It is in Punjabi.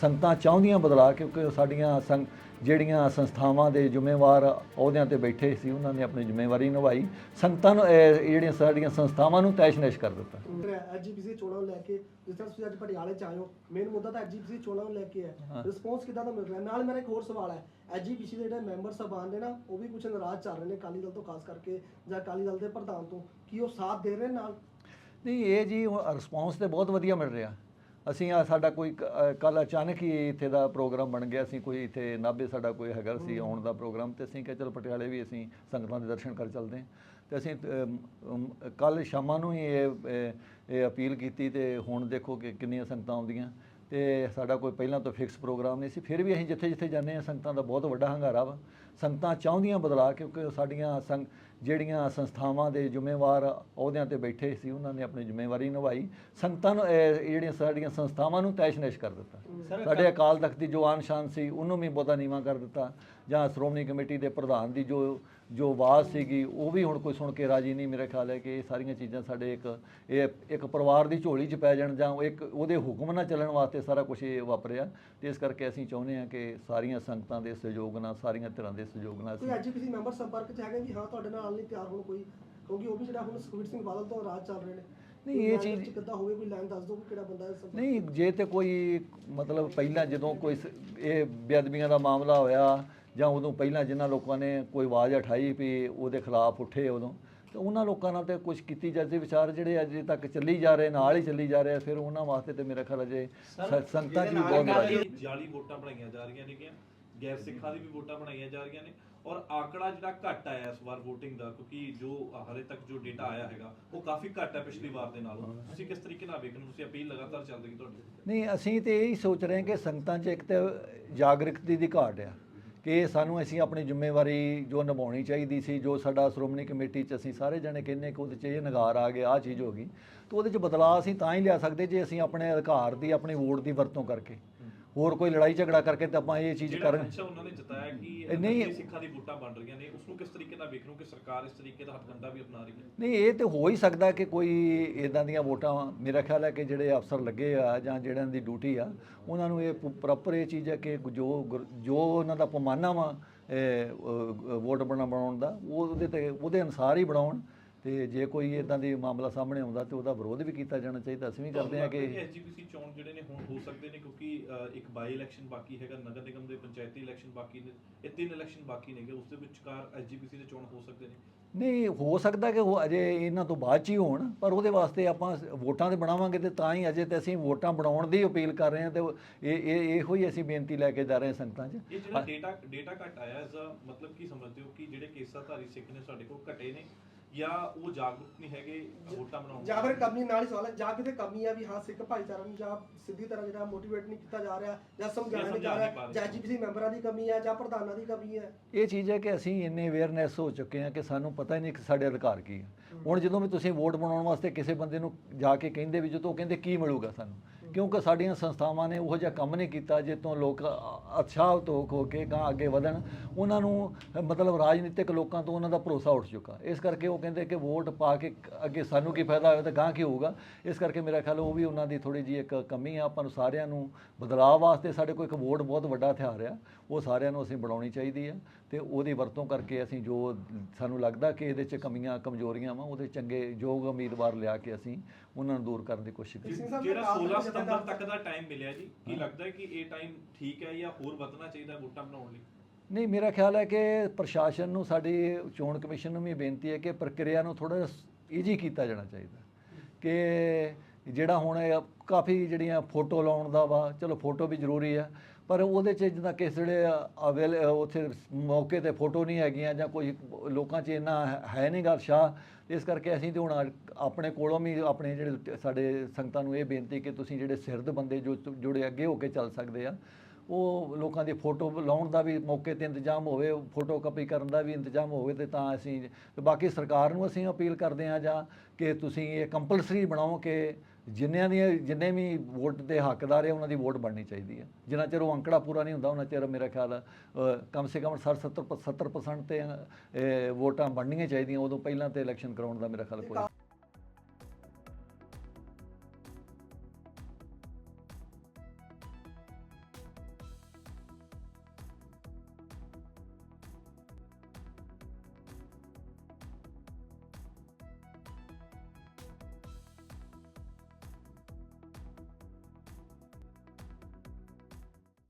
ਸੰਗਤਾਂ ਚਾਹੁੰਦੀਆਂ ਬਦਲਾ ਕਿਉਂਕਿ ਸਾਡੀਆਂ ਸੰਗ ਜਿਹੜੀਆਂ ਸੰਸਥਾਵਾਂ ਦੇ ਜ਼ਿੰਮੇਵਾਰ ਅਹੁਦਿਆਂ ਤੇ ਬੈਠੇ ਸੀ ਉਹਨਾਂ ਨੇ ਆਪਣੀ ਜ਼ਿੰਮੇਵਾਰੀ ਨਿਭਾਈ। ਸੰਗਤਾਂ ਨੂੰ ਜਿਹੜੀਆਂ ਸਾਡੀਆਂ ਸੰਸਥਾਵਾਂ ਨੂੰ ਤੈਸ਼-ਨੈਸ਼ ਕਰ ਦਿੱਤਾ। ਐਜੀਪੀਸੀ ਚੋਣਾਂ ਲੈ ਕੇ ਜਿਸ ਤਰ੍ਹਾਂ ਤੁਸੀਂ ਅੱਜ ਪਟਿਆਲੇ ਚ ਹੋ ਮੇਨ ਮੁੱਦਾ ਤਾਂ ਐਜੀਪੀਸੀ ਚੋਣਾਂ ਨੂੰ ਲੈ ਕੇ ਹੈ। ਰਿਸਪੌਂਸ ਕਿਦਾਂ ਦਾ ਮਿਲ ਰਿਹਾ? ਨਾਲ ਮੇਰਾ ਇੱਕ ਹੋਰ ਸਵਾਲ ਹੈ। ਐਜੀਪੀਸੀ ਦੇ ਜਿਹੜੇ ਮੈਂਬਰ ਸਭਾਨ ਨੇ ਨਾ ਉਹ ਵੀ ਕੁਝ ਨਾਰਾਜ਼ ਚੱਲ ਰਹੇ ਨੇ ਅਕਾਲੀ ਦਲ ਤੋਂ ਖਾਸ ਕਰਕੇ ਜਾਂ ਅਕਾਲੀ ਦਲ ਦੇ ਪ੍ਰਧਾਨ ਤੋਂ। ਕੀ ਉਹ ਸਾਥ ਦੇ ਰਹੇ ਨਾਲ? ਨਹੀਂ ਇਹ ਜੀ ਰਿਸਪੌਂਸ ਤੇ ਬਹੁਤ ਵਧੀਆ ਮਿਲ ਰਿਹਾ। ਅਸੀਂ ਆ ਸਾਡਾ ਕੋਈ ਕੱਲ ਅਚਾਨਕ ਹੀ ਇੱਥੇ ਦਾ ਪ੍ਰੋਗਰਾਮ ਬਣ ਗਿਆ ਸੀ ਕੋਈ ਇੱਥੇ ਨਾਭੇ ਸਾਡਾ ਕੋਈ ਹੈਗਾ ਸੀ ਆਉਣ ਦਾ ਪ੍ਰੋਗਰਾਮ ਤੇ ਅਸੀਂ ਕਿਹਾ ਚਲ ਪਟਿਆਲੇ ਵੀ ਅਸੀਂ ਸੰਗਤਾਂ ਦੇ ਦਰਸ਼ਨ ਕਰ ਚੱਲਦੇ ਹਾਂ। ਤੇ ਅਸੀਂ ਕੱਲ ਸ਼ਾਮਾਂ ਨੂੰ ਹੀ ਇਹ ਇਹ- ਇਹ ਅਪੀਲ ਕੀਤੀ ਤੇ ਹੁਣ ਦੇਖੋ ਕਿ ਕਿੰਨੀਆਂ ਸੰਗਤਾਂ ਆਉਂਦੀਆਂ। ਤੇ ਸਾਡਾ ਕੋਈ ਪਹਿਲਾਂ ਤੋਂ ਫਿਕਸ ਪ੍ਰੋਗਰਾਮ ਨਹੀਂ ਸੀ। ਫਿਰ ਵੀ ਅਸੀਂ ਜਿੱਥੇ ਜਿੱਥੇ ਜਾਂਦੇ ਹਾਂ ਸੰਗਤਾਂ ਦਾ ਬਹੁਤ ਵੱਡਾ ਹੰਗਾਰਾ ਵਾ। ਸੰਗਤਾਂ ਚਾਹੁੰਦੀਆਂ ਬਦਲਾ ਕਿਉਂਕਿ ਸਾਡੀਆਂ ਸੰਗ ਜਿਹੜੀਆਂ ਸੰਸਥਾਵਾਂ ਦੇ ਜ਼ਿੰਮੇਵਾਰ ਅਹੁਦਿਆਂ ਤੇ ਬੈਠੇ ਸੀ ਉਹਨਾਂ ਨੇ ਆਪਣੀ ਜ਼ਿੰਮੇਵਾਰੀ ਨਿਭਾਈ। ਸੰਗਤਾਂ ਨੂੰ ਜਿਹੜੀਆਂ ਸਾਡੀਆਂ ਸੰਸਥਾਵਾਂ ਨੂੰ ਤੈਸ਼-ਨੈਸ਼ ਕਰ ਦਿੱਤਾ। ਸਾਡੇ ਅਕਾਲ ਤਖਤ ਦੀ ਜੋ ਆਨ ਸ਼ਾਨ ਸੀ ਉਹਨੂੰ ਵੀ ਬਹੁਤਾ ਨੀਵਾਂ ਕਰ ਦਿੱਤਾ। ਜਾਂ ਸ਼੍ਰੋਮਣੀ ਕਮੇਟੀ ਦੇ ਪ੍ਰਧਾਨ ਦੀ ਜੋ ਜੋ ਆਵਾਜ਼ ਸੀਗੀ ਉਹ ਵੀ ਹੁਣ ਕੋਈ ਸੁਣ ਕੇ ਰਾਜੀ ਨਹੀਂ ਮੇਰੇ ਖਿਆਲ ਹੈ ਕਿ ਇਹ ਸਾਰੀਆਂ ਚੀਜ਼ਾਂ ਸਾਡੇ ਇੱਕ ਇਹ ਇੱਕ ਪਰਿਵਾਰ ਦੀ ਝੋਲੀ 'ਚ ਪੈ ਜਾਣ ਜਾਂ ਇੱਕ ਉਹਦੇ ਹੁਕਮ ਨਾਲ ਚੱਲਣ ਵਾਸਤੇ ਸਾਰਾ ਕੁਝ ਇਹ ਵਾਪਰਿਆ। ਤੇ ਇਸ ਕਰਕੇ ਅਸੀਂ ਚਾਹੁੰਦੇ ਹਾਂ ਕਿ ਸਾਰੀਆਂ ਸੰਗਤਾਂ ਦੇ ਸਹਿਯੋਗ ਨਾਲ ਸਾਰੀਆਂ ਧਿਰਾਂ ਦੇ ਸਹਿਯੋਗ ਨਾਲ ਕੋਈ ਅਸੀਂ ਐਜੀਪੀਸੀ ਮੈਂਬਰ ਸੰਪਰਕ ਚ ਹੈਗੇ ਵੀ ਹਾਂ ਤੁਹਾਡੇ ਨਾਲ ਨਹੀਂ ਤਿਆਰ ਹੋਣ ਕੋਈ ਕਿਉਂਕਿ ਉਹ ਵੀ ਜਿਹੜਾ ਹੁਣ ਸੁਖਬੀਰ ਸਿੰਘ ਬਾਦਲ ਤੋਂ ਰਾਜ ਚੱਲ ਰਹੇ ਨੇ। ਨਹੀਂ, ਇਹ ਚੀਜ਼- ਕਿੱਦਾਂ ਹੋਵੇ ਕੋਈ ਲਾਈਨ ਦੱਸ ਦਿਓ ਕਿ ਕਿਹੜਾ ਬੰਦਾ ਨਹੀਂ ਜੇ ਤੇ ਕੋਈ ਮਤਲਬ ਪਹਿਲਾਂ ਜਦੋਂ ਕੋਈ ਇਹ ਬੇਅਦਬੀਆਂ ਦਾ ਮਾਮਲਾ ਹੋਇਆ ਜਾਂ ਉਦੋਂ ਪਹਿਲਾਂ ਜਿਨ੍ਹਾਂ ਲੋਕਾਂ ਨੇ ਕੋਈ ਆਵਾਜ਼ ਉਠਾਈ ਵੀ ਉਹਦੇ ਖਿਲਾਫ ਉੱਠੇ ਉਦੋਂ ਤੇ ਉਹਨਾਂ ਲੋਕਾਂ ਨਾਲ ਤੇ ਕੁਝ ਕੀਤੀ ਜਾਂਦੀ ਵਿਚਾਰ ਜਿਹੜੇ ਅਜੇ ਤੱਕ ਚੱਲੀ ਜਾ ਰਹੇ ਨਾਲ ਹੀ ਚੱਲੀ ਜਾ ਰਹੇ ਫਿਰ ਉਹਨਾਂ ਵਾਸਤੇ ਤੇ ਮੇਰਾ ਖਿਆਲ ਅਜੇ ਸ- ਸੰਗਤਾਂ ਦੀ ਵੀ ਬਹੁਤ ਜਾਲੀ ਵੋਟਾਂ ਬਣਾਈਆਂ ਜਾ ਰਹੀਆਂ ਨੇਗੀਆਂ ਗੈਰ ਸਿੱਖਾਂ ਦੀ ਵੀ ਵੋਟਾਂ ਬਣਾਈਆਂ ਜਾ ਰਹੀਆਂ ਨੇ ਔਰ ਆંકੜਾ ਜਿਹੜਾ ਘੱਟ ਆਇਆ ਇਸ ਵਾਰ VOTING ਦਾ ਕਿਉਂਕਿ ਜੋ ਹਰੇ ਤੱਕ ਜੋ ਡੇਟਾ ਆਇਆ ਹੈਗਾ ਉਹ ਕਾਫੀ ਘੱਟ ਹੈ ਪਿਛਲੀ ਵਾਰ ਦੇ ਨਾਲੋਂ। ਤੁਸੀਂ ਕਿਸ ਤਰੀਕੇ ਨਾਲ ਵੇਖਦੇ ਹੋ? ਤੁਸੀਂ ਅਪੀਲ ਲਗਾਤਾਰ ਚੱਲ ਰਹੀ ਤੁਹਾਡੀ। ਨਹੀਂ ਅਸੀਂ ਤੇ ਇਹੀ ਸੋਚ ਰਹੇ ਹਾਂ ਕਿ ਸੰਗਤਾਂ 'ਚ ਇੱਕ ਤੇ ਜਾਗਰੂਕਤਾ ਦੀ ਘਾਟ ਆ। ਕਿ ਸਾਨੂੰ ਅਸੀਂ ਆਪਣੀ ਜ਼ਿੰਮੇਵਾਰੀ ਜੋ ਨਿਭਾਉਣੀ ਚਾਹੀਦੀ ਸੀ, ਜੋ ਸਾਡਾ ਸ਼੍ਰੋਮਣੀ ਕਮੇਟੀ 'ਚ ਅਸੀਂ ਸਾਰੇ ਜਣੇ ਕਹਿੰਦੇ ਕਿ ਉਹਦੇ 'ਚ ਇਹ ਨਗਾਰ ਆ ਗਿਆ ਆ ਚੀਜ਼ ਹੋ ਗਈ, ਤਾਂ ਉਹਦੇ 'ਚ ਬਦਲਾਅ ਅਸੀਂ ਤਾਂ ਹੀ ਲਿਆ ਸਕਦੇ ਜੇ ਅਸੀਂ ਆਪਣੇ ਅਧਿਕਾਰ ਦੀ, ਆਪਣੀ ਵੋਟ ਦੀ ਵਰਤੋਂ ਕਰਕੇ। ਹੋਰ ਕੋਈ ਲੜਾਈ ਝਗੜਾ ਕਰਕੇ ਤਾਂ ਆਪਾਂ ਇਹ ਚੀਜ਼ ਜਿਹੜਾ ਕਰਨ ਅੱਛਾ ਉਹਨਾਂ ਨੇ ਜਤਾਇਆ ਕਿ ਨਹੀਂ- ਸਿੱਖਾਂ ਦੀ ਵੋਟਾਂ ਬਣ ਰਹੀਆਂ ਨੇ ਉਸ ਨੂੰ ਕਿਸ ਤਰੀਕੇ ਨਾਲ ਵੇਖ ਰਹੇ ਹੋ ਕਿ ਸਰਕਾਰ ਇਸ ਤਰੀਕੇ ਦਾ ਹੱਥਕੰਡਾ ਵੀ ਅਪਣਾ ਰਹੀ ਹੈ? ਨਹੀਂ ਇਹ ਤੇ ਹੋ ਹੀ ਸਕਦਾ ਕਿ ਕੋਈ ਇਦਾਂ ਦੀਆਂ ਵੋਟਾਂ ਮੇਰਾ ਖਿਆਲ ਹੈ ਕਿ ਜਿਹੜੇ ਅਫਸਰ ਲੱਗੇ ਆ ਜਾਂ ਜਿਹੜਿਆਂ ਦੀ ਡਿਊਟੀ ਆ ਉਹਨਾਂ ਨੂੰ ਇਹ ਪ੍ਰੋਪਰ ਇਹ ਚੀਜ਼ ਹੈ ਕਿ ਜੋ ਗੁਰ- ਜੋ ਉਹਨਾਂ ਦਾ ਪਮਾਨਾ ਵਾ ਵੋਟ ਬਣਾ ਬਣਾਉਣ ਦਾ ਉਹ ਉਹਦੇ ਤੇ ਉਹਦੇ ਅਨੁਸਾਰ ਹੀ ਬਣਾਉਣ। ਤੇ ਜੇ ਕੋਈ ਇਦਾਂ ਦੀ ਮਾਮਲਾ ਸਾਹਮਣੇ ਆਉਂਦਾ ਤੇ ਉਹਦਾ ਵਿਰੋਧ ਵੀ ਕੀਤਾ ਜਾਣਾ ਚਾਹੀਦਾ। ਅਸੀਂ ਵੀ ਕਰਦੇ ਹਾਂ ਕਿ ਐਸਜੀਪੀਸੀ ਚੋਣ ਜਿਹੜੇ ਨੇ ਹੁਣ ਹੋ ਸਕਦੇ ਨੇ ਕਿਉਂਕਿ ਇੱਕ ਬਾਈ ਇਲੈਕਸ਼ਨ ਬਾਕੀ ਹੈਗਾ ਨਗਰ ਨਿਗਮ ਦੇ ਪੰਚਾਇਤੀ ਇਲੈਕਸ਼ਨ ਬਾਕੀ ਨੇ ਇਹ ਤਿੰਨ ਇਲੈਕਸ਼ਨ ਬਾਕੀ ਨੇਗੇ ਉਸ ਦੇ ਵਿਚਕਾਰ ਐਸਜੀਪੀਸੀ ਦੇ ਚੋਣ ਹੋ ਸਕਦੇ ਨੇ। ਨਹੀਂ ਹੋ ਸਕਦਾ ਕਿ ਉਹ ਅਜੇ ਇਹਨਾਂ ਤੋਂ ਬਾਅਦ ਚ ਹੀ ਹੋਣ ਪਰ ਉਹਦੇ ਵਾਸਤੇ ਆਪਾਂ ਵੋਟਾਂ ਤੇ ਬਣਾਵਾਂਗੇ ਤੇ ਤਾਂ ਹੀ ਅਜੇ ਤੇ ਅਸੀਂ ਵੋਟਾਂ ਬਣਾਉਣ ਦੀ ਅਪੀਲ ਕਰ ਰਹੇ ਹਾਂ ਤੇ ਇਹ ਇਹ ਇਹੋ ਹੀ ਅਸੀਂ ਬੇਨਤੀ ਲੈ ਕੇ ਜਾ ਰਹੇ ਹਾਂ ਸੰਗਤਾਂ 'ਚ। ਇਹ ਜਿਹੜਾ ਡੇਟਾ ਡੇਟਾ ਘਟ ਆਇਆ ਇਸ ਦਾ ਮਤਲਬ ਕੀ ਸਮਝਦੇ ਹੋ ਕਿ ਜਿਹੜੇ ਕੇਸਾਧਾਰੀ ਸਿੱਖ ਨੇ ਸਾਡੇ ਕੋਲ ਘਟੇ ਨੇ ਜਾਂ ਉਹ ਜਾਗਰੂਕ ਨਹੀਂ ਹੈਗੇ ਵੋਟਾਂ ਬਣਾਉਣ ਜਾਂ ਫਿਰ ਕਮੀ ਨਾਲ ਹੀ ਸਵਾਲ ਹੈ। ਜਾਂ ਕਿਤੇ ਕਮੀ ਆ ਵੀ ਹਾਂ ਸਿੱਖ ਭਾਈਚਾਰਾ ਨੂੰ ਜਾਂ ਸਿੱਧੀ ਤਰ੍ਹਾਂ ਜਿਹੜਾ ਮੋਟੀਵੇਟ ਨਹੀਂ ਕੀਤਾ ਜਾ ਰਿਹਾ ਜਾਂ ਸਮਝਾਇਆ ਨਹੀਂ ਜਾ ਰਿਹਾ। ਜਾਂ ਐਜੀਪੀਸੀ ਮੈਂਬਰਾਂ ਦੀ ਕਮੀ ਹੈ ਜਾਂ ਪ੍ਰਧਾਨਾਂ ਦੀ ਕਮੀ ਹੈ ਇਹ ਚੀਜ਼ ਹੈ ਕਿ ਅਸੀਂ ਇੰਨੇ ਅਵੇਅਰਨੈਸ ਹੋ ਚੁੱਕੇ ਹਾਂ ਕਿ ਸਾਨੂੰ ਪਤਾ ਹੀ ਨਹੀਂ ਕਿ ਸਾਡੇ ਅਧਿਕਾਰ ਕੀ ਹੈ। ਹੁਣ ਜਦੋਂ ਵੀ ਤੁਸੀਂ ਵੋਟ ਬਣਾਉਣ ਵਾਸਤੇ ਕਿਸੇ ਬੰਦੇ ਨੂੰ ਜਾ ਕੇ ਕਹਿੰਦੇ ਵੀ ਜਦੋਂ ਉਹ ਕਹਿੰਦੇ ਕੀ ਮਿਲੂਗਾ ਸਾਨੂੰ? ਕਿਉਂਕਿ ਸਾਡੀਆਂ ਸੰਸਥਾਵਾਂ ਨੇ ਉਹੋ ਜਿਹਾ ਕੰਮ ਨਹੀਂ ਕੀਤਾ ਜੇ ਤੋਂ ਲੋਕ ਉਤਸ਼ਾਹ ਤੋਂ ਹੋ ਕੇ ਗਾਂ ਅੱਗੇ ਵਧਣ। ਉਹਨਾਂ ਨੂੰ, ਮਤਲਬ ਰਾਜਨੀਤਿਕ ਲੋਕਾਂ ਤੋਂ ਉਹਨਾਂ ਦਾ ਭਰੋਸਾ ਉੱਠ ਚੁੱਕਾ। ਇਸ ਕਰਕੇ ਉਹ ਕਹਿੰਦੇ ਕਿ ਵੋਟ ਪਾ ਕੇ ਅੱਗੇ ਸਾਨੂੰ ਕੀ ਫਾਇਦਾ ਹੋਇਆ ਤਾਂ ਗਾਂ ਕੀ ਹੋਊਗਾ। ਇਸ ਕਰਕੇ ਮੇਰਾ ਖਿਆਲ ਉਹ ਵੀ ਉਹਨਾਂ ਦੀ ਥੋੜੀ ਜੀ ਇੱਕ ਕਮੀ ਆ। ਆਪਾਂ ਨੂੰ ਸਾਰਿਆਂ ਨੂੰ ਬਦਲਾਅ ਵਾਸਤੇ ਸਾਡੇ ਕੋਲ ਇੱਕ ਵੋਟ ਬਹੁਤ ਵੱਡਾ ਹਥਿਆਰ ਆ। ਉਹ ਸਾਰਿਆਂ ਨੂੰ ਅਸੀਂ ਬਣਾਉਣੀ ਚਾਹੀਦੀ ਆ ਤੇ ਉਹਦੀ ਵਰਤੋਂ ਕਰਕੇ ਅਸੀਂ ਜੋ ਸਾਨੂੰ ਲੱਗਦਾ ਕਿ ਇਹਦੇ 'ਚ ਕਮੀਆਂ ਕਮਜ਼ੋਰੀਆਂ ਵਾ, ਉਹਦੇ ਚੰਗੇ ਯੋਗ ਉਮੀਦਵਾਰ ਲਿਆ ਕੇ ਅਸੀਂ ਉਹਨਾਂ ਨੂੰ ਦੂਰ ਕਰਨ ਦੀ ਕੋਸ਼ਿਸ਼ ਸਾਹਿਬ ਜਿਹੜਾ ਸਰਕਾਰ ਦੇ 16 ਸਤੰਬਰ ਤੱਕ ਦਾ ਟਾਈਮ ਮਿਲਿਆ ਜੀ ਕੀ ਲੱਗਦਾ ਹੈ ਕਿ ਇਹ ਟਾਈਮ ਠੀਕ ਹੈ ਜਾਂ ਹੋਰ ਵਧਣਾ ਚਾਹੀਦਾ ਵੋਟਾਂ ਬਣਾਉਣ ਲਈ? ਨਹੀਂ ਮੇਰਾ ਖਿਆਲ ਹੈ ਕਿ ਪ੍ਰਸ਼ਾਸਨ ਨੂੰ ਸਾਡੀ ਚੋਣ ਕਮਿਸ਼ਨ ਨੂੰ ਵੀ ਬੇਨਤੀ ਹੈ ਕਿ ਪ੍ਰਕਿਰਿਆ ਨੂੰ ਥੋੜਾ ਈਜੀ ਕੀਤਾ ਜਾਣਾ ਚਾਹੀਦਾ। ਕਿ ਜਿਹੜਾ ਹੁਣ ਕਾਫੀ ਜਿਹੜੀਆਂ ਫੋਟੋ ਲਾਉਣ ਦਾ ਵਾ ਚਲੋ ਫੋਟੋ ਵੀ ਜ਼ਰੂਰੀ ਆ ਪਰ ਉਹਦੇ 'ਚ ਜਿੱਦਾਂ ਕਿਸ ਜਿਹੜੇ ਅਵੇਲ ਉੱਥੇ ਮੌਕੇ ਤੇ ਫੋਟੋ ਨਹੀਂ ਹੈਗੀਆਂ ਜਾਂ ਕੋਈ ਲੋਕਾਂ 'ਚ ਇੰਨਾ ਹੈ ਨਹੀਂ ਗਾ ਸ਼ਾਹ ਇਸ ਕਰਕੇ ਅਸੀਂ ਤੇ ਹੁਣ ਆਪਣੇ ਕੋਲੋਂ ਵੀ ਆਪਣੇ ਜਿਹੜੇ ਸਾਡੇ ਸੰਗਤਾਂ ਨੂੰ ਇਹ ਬੇਨਤੀ ਕਿ ਤੁਸੀਂ ਜਿਹੜੇ ਸਿਰਦ ਬੰਦੇ ਜੋ ਜੁੜੇ ਅੱਗੇ ਹੋ ਕੇ ਚੱਲ ਸਕਦੇ ਆ, ਉਹ ਲੋਕਾਂ ਦੀ ਫੋਟੋ ਲਾਉਣ ਦਾ ਵੀ ਮੌਕੇ ਤੇ ਇੰਤਜ਼ਾਮ ਹੋਵੇ, ਫੋਟੋ ਕਾਪੀ ਕਰਨ ਦਾ ਵੀ ਇੰਤਜ਼ਾਮ ਹੋਵੇ ਤੇ ਤਾਂ ਅਸੀਂ ਬਾਕੀ ਸਰਕਾਰ ਨੂੰ ਅਸੀਂ ਅਪੀਲ ਕਰਦੇ ਹਾਂ ਜਾਂ ਕਿ ਤੁਸੀਂ ਇਹ ਕੰਪਲਸਰੀ ਬਣਾਓ ਕਿ ਜਿੰਨਿਆਂ ਦੀ ਜਿੰਨੇ ਵੀ ਵੋਟ ਦੇ ਹੱਕਦਾਰ ਹੈ ਉਹਨਾਂ ਦੀ ਵੋਟ ਬਣਨੀ ਚਾਹੀਦੀ ਹੈ ਜਿੰਨਾ ਚਿਰ ਉਹ ਅੰਕੜਾ ਪੂਰਾ ਨਹੀਂ ਹੁੰਦਾ ਉਹਨਾਂ ਚਿਰ ਮੇਰਾ ਖਿਆਲ ਅ, ਕਮ ਸੇ ਕਮ 60 70 70% ਤੇ ਵੋਟਾਂ ਬਣਨੀਆਂ ਚਾਹੀਦੀਆਂ ਉਦੋਂ ਪਹਿਲਾਂ ਤੇ ਇਲੈਕਸ਼ਨ ਕਰਾਉਣ ਦਾ ਮੇਰਾ ਖਿਆਲ ਕੋਈ